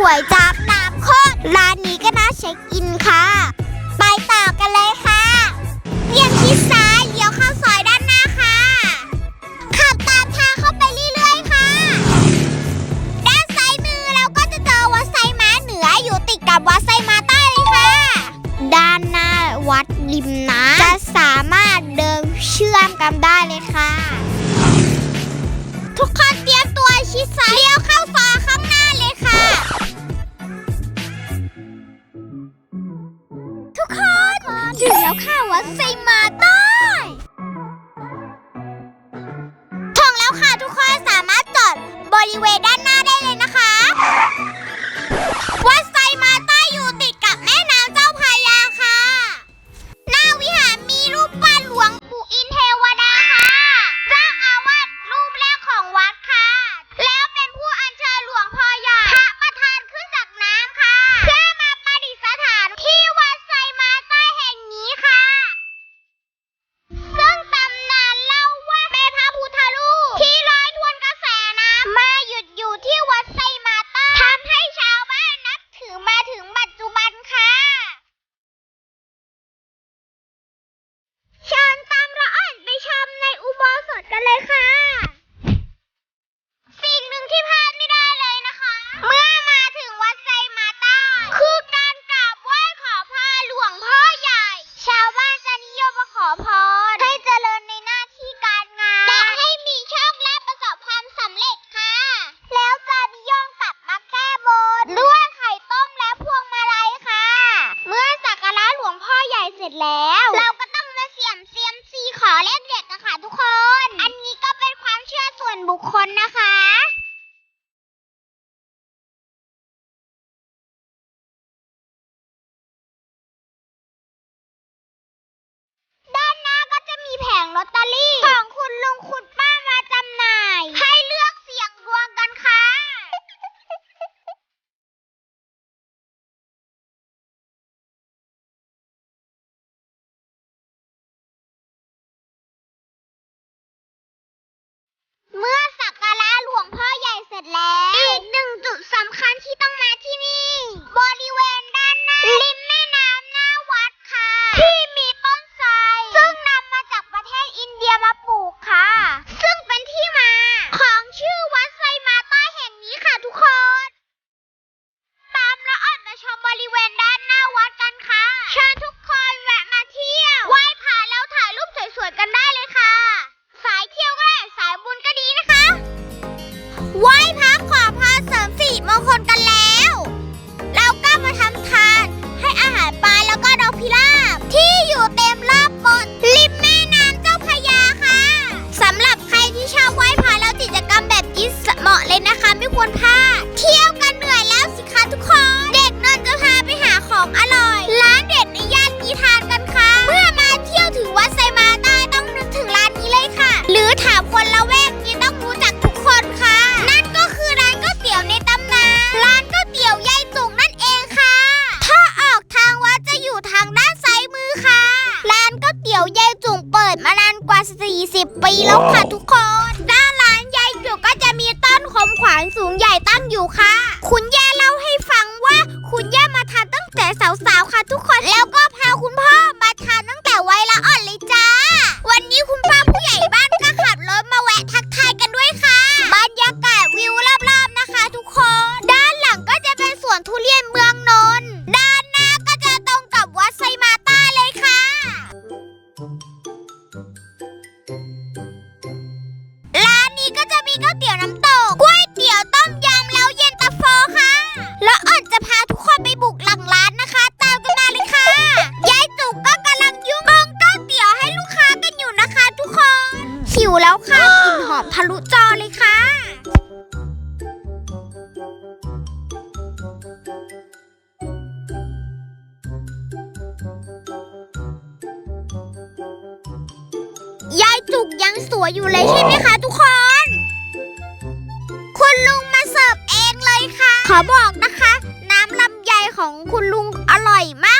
ก๋วยจับน้ำข้นร้านนี้ก็น่าเช็คอินค่ะ ไปต่อกันเลยค่ะเลี้ยงชิดซ้ายเลี้ยวเข้าซอยด้านหน้าค่ะ ขับตามทางเข้าไปเรื่อยๆค่ะ ด้านซ้ายมือเราก็จะเจอวัดไซม้าเหนืออยู่ติดกับวัดไซม้าใต้เลยค่ะ ด้านหน้าวัดริมน้ำจะสามารถเดินเชื่อมกันได้เลยค่ะ ทุกคนเตรียมตัวชิดซ้ายเลี้ยวเข้าซอยค่ะ ถึงแล้วค่ะวัดไซมาใต้ถงแล้วค่ะทุกคนสามารถจอดบริเวณด้านหน้าได้เลยนะคะ เลยค่ะ สิ่งหนึ่งที่พลาดไม่ได้เลยนะคะ เมื่อมาถึงวัดไซมาต้า คือการกราบไหว้ขอพรหลวงพ่อใหญ่ ชาวบ้านจะนิยมมาขอพร ให้เจริญในหน้าที่การงาน และให้มีโชคลาภประสบความสำเร็จค่ะ แล้วจะนิยมกลับมาแก้บนด้วยไข่ต้มและพวงมาลัยค่ะ เมื่อสักการะหลวงพ่อใหญ่เสร็จแล้วเรา ไหว้พระขอพรเสริมสิริมงคล แล้วค่ะทุกคนด้านร้านยายจุกก็จะมีต้นขมขวานสูงใหญ่ตั้งอยู่ค่ะ คุณย่าเล่าให้ฟังว่า คุณย่ามาทานตั้งแต่สาวๆค่ะทุกคนแล้วก็ อเลยค่ะ ยายจุกยังสวยอยู่เลยใช่ไหมคะทุกคน คุณลุงมาเสิร์ฟเองเลยค่ะ ขอบอกนะคะ น้ำลำไยของคุณลุงอร่อยมาก